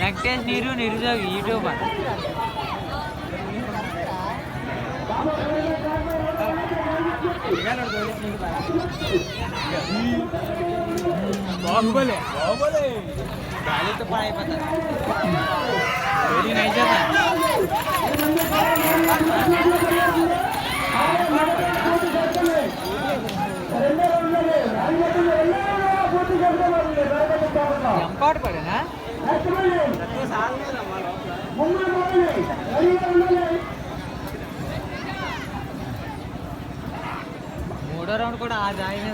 వెంకటేష్ నీరు నిరుద్యోగి యూట్యూబర్ బాగులే బాగులే గాలితో పడైపోతారు ఎంపాటు పడేనా? మూడో రౌండ్ కూడా ఆ జాయిన్.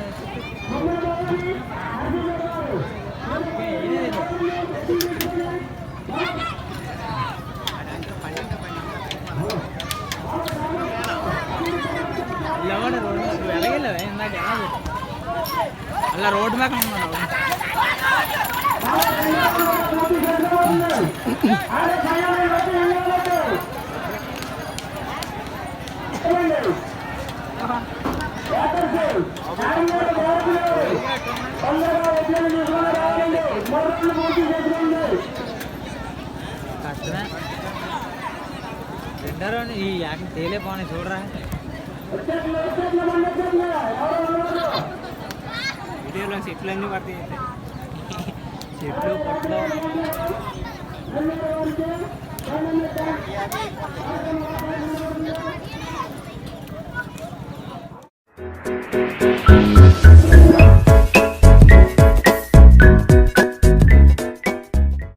అలా రోడ్డు మీద ఉన్నాడు కష్టమే. రెండో రౌండ్ ఈ యాక్ట్ తేలే పోనీ చూడరా. వీడియోలో చెట్లు అన్నీ పడతాయి చెట్లు పొట్లు